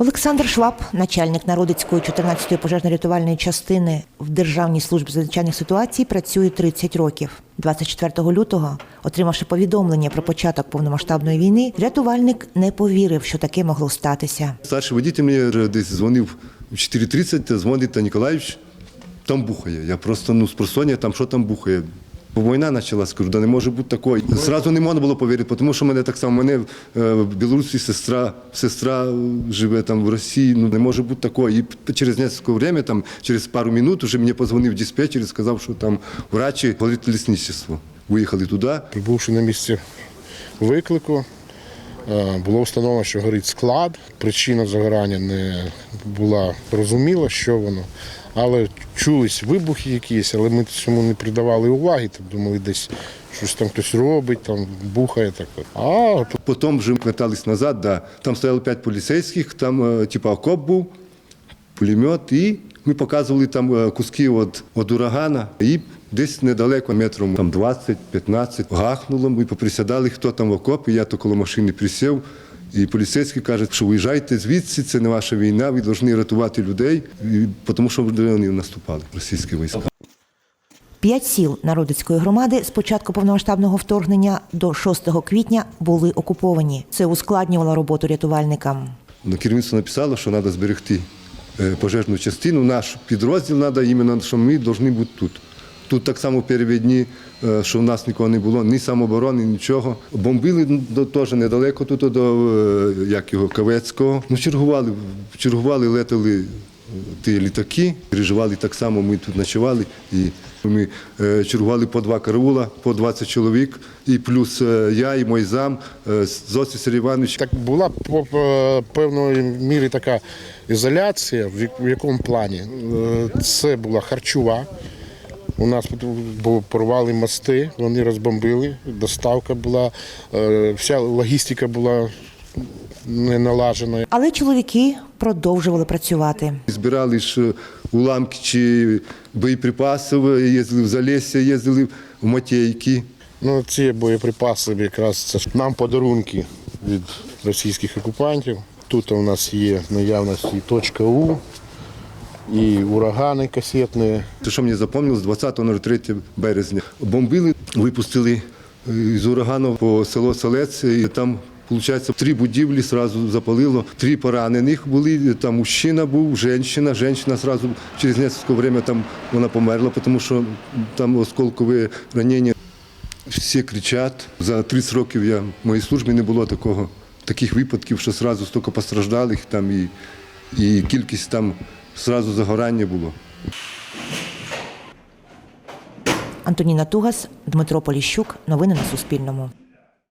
Олександр Шваб, начальник Народицької 14-ї пожежно-рятувальної частини в Державній службі з ситуацій, працює 30 років. 24 лютого, отримавши повідомлення про початок повномасштабної війни, рятувальник не повірив, що таке могло статися. Старший водитель мені десь дзвонив в 4.30, дзвонить та Ніколаївич, там бухає. Я просто ну, з просоння, там що там бухає. Бо війна почалась, кажу, да не може бути такої. Зразу не можна було повірити, тому що мене так само, мене е, в Білорусі сестра, сестра живе там в Росії, ну не може бути такої. І через несколько время, там, через пару минут, вже мені позвонив диспетчер і сказав, що там врачі говорить лісничество. Виїхали туди, Прибувши на місце виклику, е, було встановлено, що горить склад. Причина загорання не була зрозуміла, що воно. Але чулись вибухи якісь, але ми цьому не придавали уваги, там думали, десь щось там хтось робить, там бухає так. А Потім вже вертались назад, да. там стояло п'ять поліцейських, там е, типа окоп був, пулемет, і ми показували там е, куски від, від урагана. І десь недалеко, метром там 20-15, гахнуло, ми поприсядали, хто там в окопі, я то коло машини присів. І поліцейські кажуть, що виїжджайте звідси, це не ваша війна, ви повинні рятувати людей, тому що вони наступали, російські війська. П'ять сіл Народицької громади з початку повномасштабного вторгнення до 6 квітня були окуповані. Це ускладнювало роботу рятувальникам. Керівництво написало, що треба зберегти е, пожежну частину. Наш підрозділ треба іменно, що ми повинні бути тут. Тут так само перевідні, е, що в нас нікого не було, ні самооборони, нічого. Бомбили теж недалеко тут до е, як його, Кавецького. Ну, чергували, чергували, летали е, ті літаки, переживали так само, ми тут ночували. І ми чергували по два караула, по 20 чоловік, і плюс я і мой зам, Зосі Сергій Іванович. так була по певної мірі така ізоляція, в якому плані? Це була харчова. У нас тут порвали мости, вони розбомбили, доставка була, е, вся логістика була не налажена. Але чоловіки продовжували працювати. Збирали ж уламки чи боєприпасів, їздили в Залесся, їздили в Матейки. Ну, ці боєприпаси якраз це ж нам подарунки від російських окупантів. Тут у нас є наявності точка У і урагани касетні. Це що мені запам'яталось, 20.03 березня. Бомбили, випустили е, з урагану по село Селець, і там, виходить, три будівлі одразу запалило, три поранених були, там мужчина був, жінка, жінка одразу через время там вона померла, тому що там осколкове ранення. Всі кричать. За 30 років я в моїй службі не було такого, таких випадків, що одразу стільки постраждалих там і, і кількість там одразу загорання було. Антоніна Тугас, Дмитро Поліщук. Новини на Суспільному.